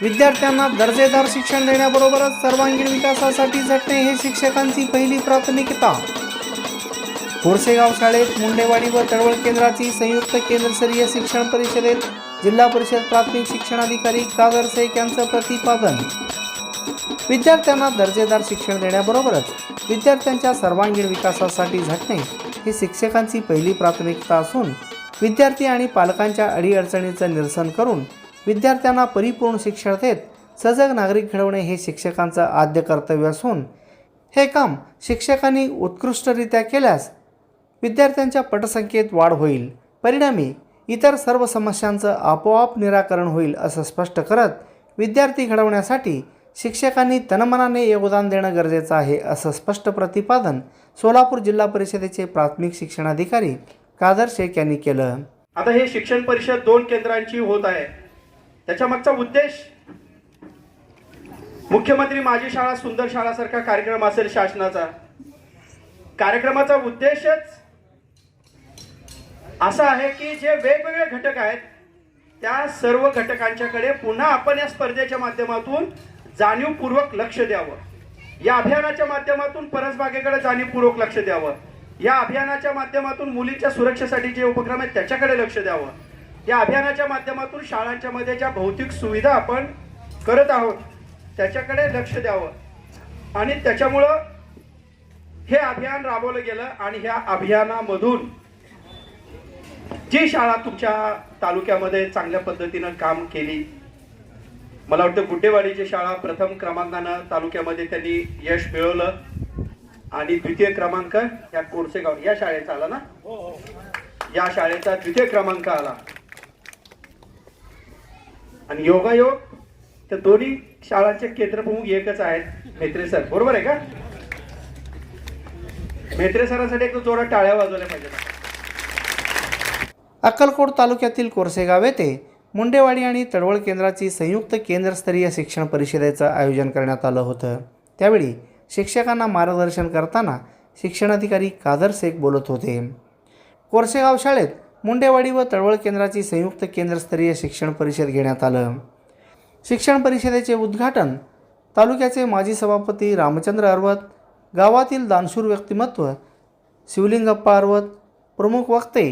विद्यार्थ्यांना दर्जेदार शिक्षण देण्याबरोबरच सर्वांगीण विकासासाठी झटणे हे शिक्षकांची पहिली प्राथमिकता. कोरसेगाव शाळेत मुंडेवाडी व तळवळ केंद्राची संयुक्त केंद्रस्तरीय शिक्षण परिषदेत जिल्हा परिषद प्राथमिक शिक्षणाधिकारी कादर शेख यांचं प्रतिपादन. विद्यार्थ्यांना दर्जेदार शिक्षण देण्याबरोबरच विद्यार्थ्यांच्या सर्वांगीण विकासासाठी झटणे ही शिक्षकांची पहिली प्राथमिकता असून विद्यार्थी आणि पालकांच्या अडीअडचणीचं निरसन करून विद्यार्थ्यांना परिपूर्ण शिक्षण देत सजग नागरिक घडवणे हे शिक्षकांचं आद्य कर्तव्य असून हे काम शिक्षकांनी उत्कृष्टरित्या केल्यास विद्यार्थ्यांच्या पटसंख्येत वाढ होईल. परिणामी इतर सर्व समस्यांचं आपोआप निराकरण होईल असं स्पष्ट करत विद्यार्थी घडवण्यासाठी शिक्षकांनी तनमनाने योगदान देणं गरजेचं आहे असं स्पष्ट प्रतिपादन सोलापूर जिल्हा परिषदेचे प्राथमिक शिक्षणाधिकारी कादर शेख यांनी केलं. आता हे शिक्षण परिषद दोन केंद्रांची होत आहे. त्याच्या मागचा उद्देश मुख्यमंत्री माझी शाळा सुंदर शाळासारखा कार्यक्रम असेल शासनाचा. कार्यक्रमाचा उद्देशच असा आहे की जे वेगवेगळे घटक आहेत त्या सर्व घटकांच्याकडे पुन्हा आपण या स्पर्धेच्या माध्यमातून जाणीवपूर्वक लक्ष द्यावं. या अभियानाच्या माध्यमातून परसबागेकडे जाणीवपूर्वक लक्ष द्यावं. या अभियानाच्या माध्यमातून मुलीच्या सुरक्षेसाठी जे उपक्रम आहेत त्याच्याकडे लक्ष द्यावं. या अभियानाच्या माध्यमातून शाळांच्या मध्ये ज्या भौतिक सुविधा आपण करत आहोत त्याच्याकडे लक्ष द्यावं. आणि त्याच्यामुळं हे अभियान राबवलं गेलं आणि ह्या अभियानामधून जी शाळा तुमच्या तालुक्यामध्ये चांगल्या पद्धतीनं काम केली मला वाटतं गुड्डेवाडीची शाळा प्रथम क्रमांकानं तालुक्यामध्ये त्यांनी यश मिळवलं आणि द्वितीय क्रमांक या कोरसेगाव या शाळेचा आला ना? या शाळेचा द्वितीय क्रमांक आला. आणि योगायोग तर दोन्ही शाळांचे केंद्रप्रमुख एकच आहेत मेत्रे सर. बरोबर आहे का? मेत्रे सरांसाठी एक जोडा टाळ्या वाजवल्या पाहिजे अक्कलकोट तालुक्यातील कोरसेगाव येथे मुंडेवाडी आणि तडवळ केंद्राची संयुक्त केंद्रस्तरीय शिक्षण परिषदेचं आयोजन करण्यात आलं होतं. त्यावेळी शिक्षकांना मार्गदर्शन करताना शिक्षणाधिकारी कादर शेख बोलत होते. कोरसेगाव शाळेत मुंडेवाडी व तळवळ केंद्राची संयुक्त केंद्रस्तरीय शिक्षण परिषद घेण्यात आलं. शिक्षण परिषदेचे उद्घाटन तालुक्याचे माजी सभापती रामचंद्र अर्वत गावातील दानशूर व्यक्तिमत्व शिवलिंगप्पा अर्वत प्रमुख वक्ते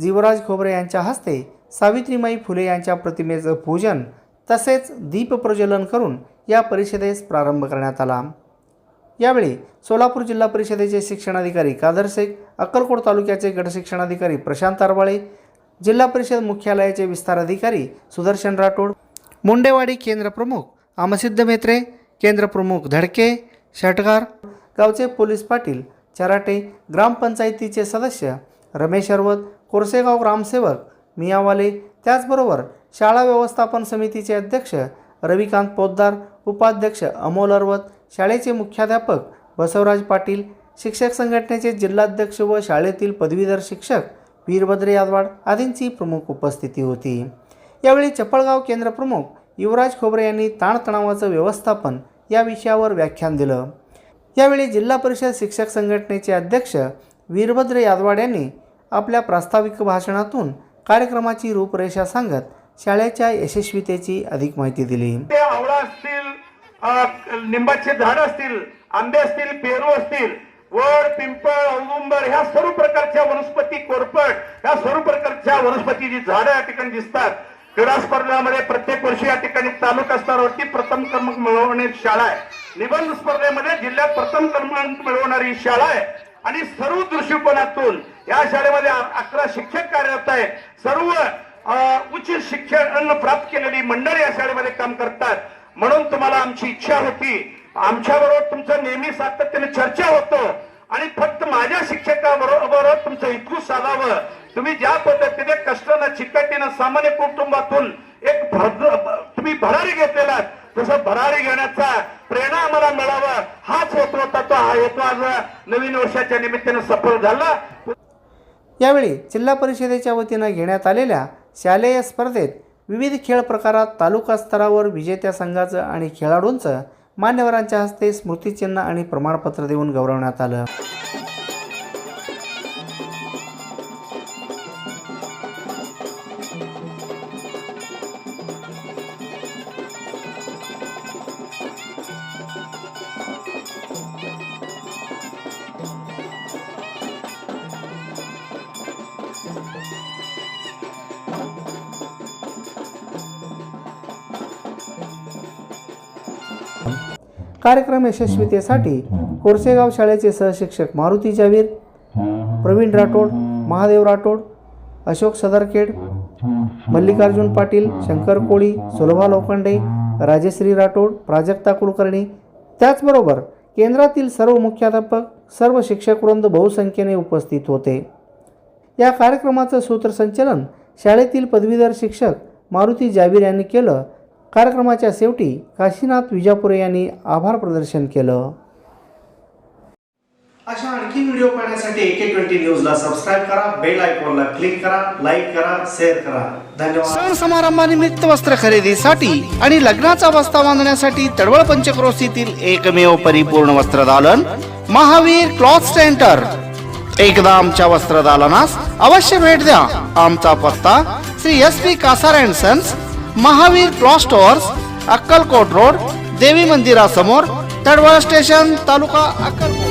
जीवराज खोबरे यांच्या हस्ते सावित्रीमाई फुले यांच्या प्रतिमेचं पूजन तसेच दीपप्रज्वलन करून या परिषदेस प्रारंभ करण्यात आला. यावेळी सोलापूर जिल्हा परिषदेचे शिक्षणाधिकारी कादर शेख अक्कलकोट तालुक्याचे गटशिक्षणाधिकारी प्रशांत आरवाळे जिल्हा परिषद मुख्यालयाचे विस्तार अधिकारी सुदर्शन राठोड मुंडेवाडी केंद्र प्रमुख आमसिद्ध मेत्रे केंद्र प्रमुख धडके षटगार गावचे पोलीस पाटील चराटे ग्रामपंचायतीचे सदस्य रमेश अर्वत कोरसेगाव ग्रामसेवक मियावाले त्याचबरोबर शाळा व्यवस्थापन समितीचे अध्यक्ष रविकांत पोद्दार उपाध्यक्ष अमोल अर्वत शाळेचे मुख्याध्यापक बसवराज पाटील शिक्षक संघटनेचे जिल्हाध्यक्ष व शाळेतील पदवीधर शिक्षक वीरभद्र यादवाड आदींची प्रमुख उपस्थिती होती. यावेळी चपळगाव केंद्रप्रमुख युवराज खोबरे यांनी ताणतणावाचं व्यवस्थापन या विषयावर व्याख्यान दिलं. यावेळी जिल्हा परिषद शिक्षक संघटनेचे अध्यक्ष वीरभद्र यादवाड यांनी आपल्या प्रास्ताविक भाषणातून कार्यक्रमाची रूपरेषा सांगत शाळेच्या यशस्वीतेची अधिक माहिती दिली. निंबाचे लिंबाचे झाड असतील आंबे असतील पेरू असतील वड पिंपळ औदुंबर ह्या सर्व प्रकारच्या वनस्पती कोरपट ह्या सर्व प्रकारच्या वनस्पती जी झाडं या ठिकाणी दिसतात क्रीडा स्पर्धामध्ये प्रत्येक वर्षी या ठिकाणी तालुका स्तरावरती प्रथम क्रमांक मिळवणारी शाळा आहे. निबंध स्पर्धेमध्ये जिल्ह्यात प्रथम क्रमांक मिळवणारी शाळा आहे. आणि सर्व दृष्टिकोनातून या शाळेमध्ये अकरा शिक्षक कार्यरत आहे सर्व उच्च शिक्षण प्राप्त केलेली मंडळी या शाळेमध्ये काम करतात. म्हणून तुम्हाला आमची इच्छा होती. आमच्याबरोबर तुमचं नेहमी सातत्याने चर्चा होतो. आणि फक्त माझ्या शिक्षकाबरोबर तुमचं इतकू साधावं तुम्ही ज्या पद्धतीने कष्टानं चिकटीनं सामान्य कुटुंबातून एक भर- तुम्ही भरारी घेतलेला तसं भरारी घेण्याचा प्रेरणा आम्हाला मिळावा. हाच हेतू होता तो. हा हेतू आज नवीन वर्षाच्या निमित्तानं सफल झाला. यावेळी जिल्हा परिषदेच्या वतीनं घेण्यात आलेल्या शालेय स्पर्धेत विविध खेळ प्रकारात तालुका स्तरावर विजेत्या संघाचं आणि खेळाडूंचं मान्यवरांच्या हस्ते स्मृतिचिन्ह आणि प्रमाणपत्र देऊन गौरवण्यात आलं. कार्यक्रम यशस्वीतेसाठी कोरसेगाव शाळेचे सहशिक्षक मारुती जावीर प्रवीण राठोड महादेव राठोड अशोक सदरखेड मल्लिकार्जुन पाटील शंकर कोळी सुलभा लोखंडे राजश्री राठोड प्राजक्ता कुलकर्णी. त्याचबरोबर केंद्रातील सर्व मुख्याध्यापक सर्व शिक्षकवृंद बहुसंख्येने उपस्थित होते. या कार्यक्रमाचं सूत्रसंचलन शाळेतील पदवीधर शिक्षक मारुती जावीर यांनी केलं. कार्यक्रमाच्या शेवटी काशीनाथ विजापुरे यांनी आभार प्रदर्शन केलं. अशा आणखी व्हिडिओ पाहण्यासाठी एके ट्वेंटी न्यूजला सबस्क्राईब करा बेल आयकॉनला क्लिक करा लाईक करा शेअर करा. धन्यवाद. सण समारंभानिमित्त वस्त्र खरेदीसाठी आणि लग्नाचा बस्ता बांधण्यासाठी तडवळ पंचक्रोशीतील एकमेव परिपूर्ण वस्त्रदालन महावीर क्लॉथ सेंटर. एकदा आमच्या वस्त्रदालनास अवश्य भेट द्या. आमचा पत्ता Shri S P Kasar and sons Mahavir cloth stores Akkalkot road देवी मंदिरासमोर तडवळ स्टेशन तालुका अक्कलकोट.